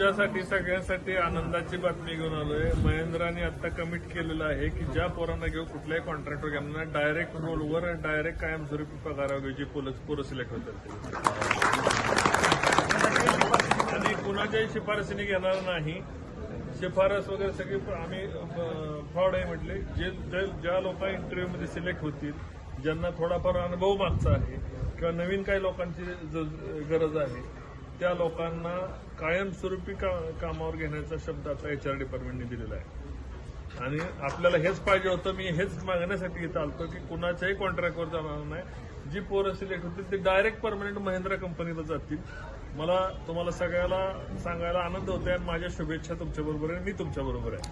तुमच्यासाठी सगळ्यांसाठी आनंदाची बातमी घेऊन आलोय. महेंद्राने आता कमिट केलेलं आहे की ज्या पोरांना घेऊ कुठल्याही कॉन्ट्रॅक्टर घ्या. म्हणजे डायरेक्ट रोलवर डायरेक्ट कायमस्वरूपी पगारावरची पोरं पोरं सिलेक्ट होतात. आणि कुणाच्याही शिफारसीने घेणार नाही. शिफारस वगैरे सगळी आम्ही फ्रॉड आहे म्हटले. जे ज्या लोक इंटरव्ह्यूमध्ये सिलेक्ट होतील ज्यांना थोडाफार अनुभव मागचा आहे किंवा नवीन काही लोकांची गरज आहे त्या लोकांना कायमस्वरूपी का कामावर घेण्याचा शब्द आता एच आर डिपार्टमेंटने दिलेला आहे. आणि आपल्याला हेच पाहिजे होतं मी हेच मागण्यासाठी इथं आलतो की कुणाच्याही कॉन्ट्रॅक्टवर जाणार नाही. जी पोरं सिलेक्ट होतील ते डायरेक्ट परमनंट महिंद्रा कंपनीला जातील. मला तुम्हाला सगळ्याला सांगायला आनंद होतोय आणि माझ्या शुभेच्छा तुमच्याबरोबर आहे मी तुमच्याबरोबर आहे.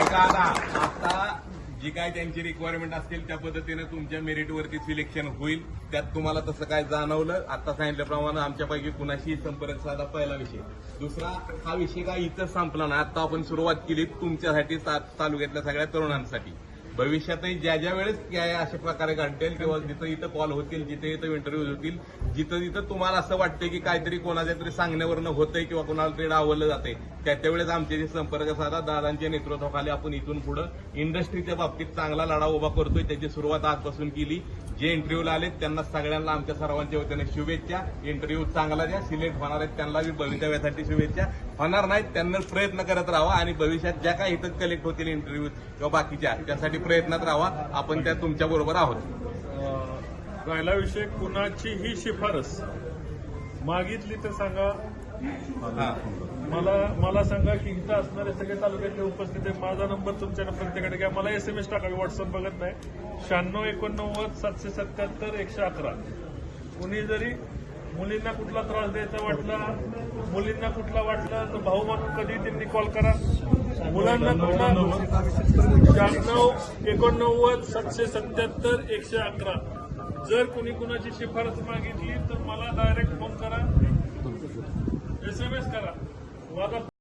ऐका आता जी काय त्यांची रिक्वायरमेंट असतील त्या पद्धतीनं तुमच्या मेरिटवरती सिलेक्शन होईल. त्यात तुम्हाला तसं काय जाणवलं आता सांगितल्याप्रमाणे आमच्यापैकी कुणाशी संपर्क साधा पहिला विषय. दुसरा हा विषय काय इथं संपला ना आता आपण सुरुवात केली तुमच्यासाठी तालुक्यातल्या सगळ्या तरुणांसाठी. भविष्यातही ज्या ज्या वेळेस काय अशा प्रकारे घडतील किंवा जिथं इथं कॉल होतील जिथे इथं इंटरव्ह्यूज होतील जिथं जिथं तुम्हाला असं वाटतंय की काहीतरी कोणाच्या तरी सांगण्यावरनं होतंय किंवा कोणाला तरी डावलं जाते त्या त्यावेळेस आमचे जे संपर्क साधा दादांच्या नेतृत्वाखाली आपण इथून पुढं इंडस्ट्रीच्या बाबतीत चांगला लढा उभा करतोय त्याची सुरुवात आजपासून केली. जे इंटरव्ह्यूला आलेत त्यांना सगळ्यांना आमच्या सर्वांच्या वतीने शुभेच्छा. इंटरव्ह्यू चांगला द्या सिलेक्ट होणार आहेत त्यांना बी भवितव्यासाठी शुभेच्छा. होणार नाहीत त्यांना प्रयत्न करत राहा आणि भविष्यात ज्या काही इथं कलेक्ट होतील इंटरव्ह्यू किंवा बाकीच्या त्यासाठी प्रयत्नात राहा. आपण त्या तुमच्या बरोबर आहोत. अं, पहिला विषय कुणाचीही शिफारस मागितली तर सांगा. मला मला सांगा की इथं असणारे सगळे तालुक्यातले उपस्थित आहे माझा नंबर तुमच्या प्रत्येकाकडे घ्या. मला एस एम एस टाका व्हॉट्सअप बघत नाही. शहाण्णव एकोणनव्वद सातशे सत्याहत्तर एकशे अकरा. कुणी जरी मुलींना कुठला त्रास द्यायचा वाटला मुलींना कुठला वाटला तर भाऊ म्हणून कधी त्यांनी कॉल करा. मुलांना कुठला? शहाण्णव एकोणनव्वद सातशे सत्याहत्तर एकशे अकरा. जर कुणी कुणाची शिफारस मागितली तर मला डायरेक्ट brother